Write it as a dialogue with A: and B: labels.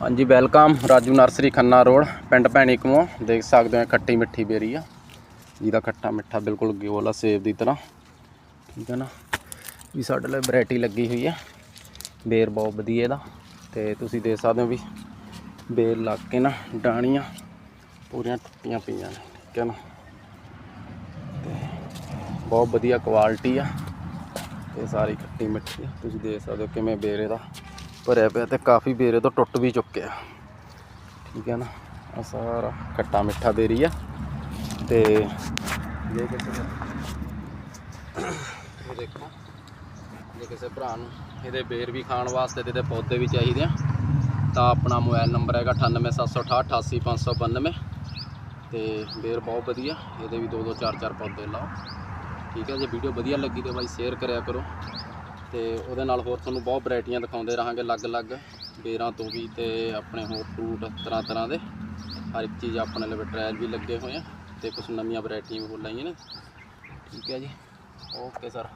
A: ਹਾਂਜੀ welcome Raju nursery Khanna road, ਪਿੰਡ ਭੈਣੀ ਕਮੋ। ਦੇਖ ਸਕਦੇ ਹੋ ਖੱਟੀ ਮਿੱਠੀ ਬੇਰੀ ਆ। ਜਿਹਦਾ ਖੱਟਾ ਮਿੱਠਾ ਬਿਲਕੁਲ ਗਿਓਲਾ ਸੇਬ ਦੀ ਤਰ੍ਹਾਂ। ਠੀਕ ਹੈ ਨਾ? ਵੀ ਸਾਡੇ ਲਈ ਵੈਰਾਈਟੀ ਲੱਗੀ ਹੋਈ ਆ। ਬੇਰ ਬਹੁਤ ਵਧੀਆ ਇਹਦਾ। ਤੇ ਤੁਸੀਂ ਦੇਖ ਸਕਦੇ ਹੋ ਵੀ ਬੇਰ ਲੱਗ ਕੇ ਨਾ ਡਾਣੀਆਂ ਪੂਰੀਆਂ ਟੁੱਟੀਆਂ ਪਈਆਂ ਨੇ। ਠੀਕ ਹੈ ਨਾ? ਤੇ ਬਹੁਤ ਵਧੀਆ ਕੁਆਲਿਟੀ ਆ। ਤੇ ਸਾਰੀ ਖੱਟੀ ਮਿੱਠੀ ਆ। ਤੁਸੀਂ ਦੇਖ ਸਕਦੇ ਹੋ ਕਿਵੇਂ ਬੇਰ ਇਹਦਾ ਭਰਿਆ ਪਿਆ ਤੇ ਕਾਫੀ ਬੇਰੇ ਤੋਂ ਟੁੱਟ ਵੀ ਚੁੱਕਿਆ ਠੀਕ ਹੈ ਨਾ? ਆ ਸਾਰਾ ਖੱਟਾ ਮਿੱਠਾ ਬੇਰੀ ਆ। ਤੇ ਜੇ ਕਿਸੇ ਇਹ ਦੇਖੋ। ਜੇ ਕਿਸੇ ਭਰਾ ਨੂੰ ਇਹਦੇ ਬੇਰ ਵੀ ਖਾਣ ਵਾਸਤੇ ਤੇ ਇਹਦੇ ਪੌਦੇ ਵੀ ਚਾਹੀਦੇ ਆ। ਤਾਂ ਆਪਣਾ ਮੋਬਾਈਲ ਨੰਬਰ ਹੈਗਾ 9876888592 ਤੇ ਬੇਰ ਬਹੁਤ ਵਧੀਆ। ਇਹਦੇ ਵੀ ਦੋ ਦੋ ਚਾਰ ਚਾਰ ਪੌਦੇ ਲਾਓ। ਠੀਕ ਹੈ, ਜੇ ਵੀਡੀਓ ਵਧੀਆ ਲੱਗੀ ਤੇ ਬਾਈ ਸ਼ੇਅਰ ਕਰਿਆ ਕਰੋ। ਤੇ ਉਹਦੇ ਨਾਲ ਹੋਰ ਤੁਹਾਨੂੰ ਬਹੁਤ ਵੈਰਾਈਟੀਆਂ ਦਿਖਾਉਂਦੇ ਰਹਾਂਗੇ ਅਲੱਗ-ਅਲੱਗ ਬੇਰਾਂ ਤੋਂ ਵੀ ਤੇ ਆਪਣੇ ਹੋਰ ਫਰੂਟ ਤਰ੍ਹਾਂ ਤਰ੍ਹਾਂ ਦੇ। ਹਰ ਇੱਕ ਚੀਜ਼ ਆਪਣੇ ਲਈ ਟ੍ਰਾਇਲ ਵੀ ਲੱਗੇ ਹੋਏ ਆ ਤੇ ਕੁਝ ਨਵੀਆਂ ਵੈਰਾਈਟੀਆਂ ਵੀ ਬੋਲਾਈਆਂ ਨੇ। ਠੀਕ ਹੈ ਜੀ। Okay sir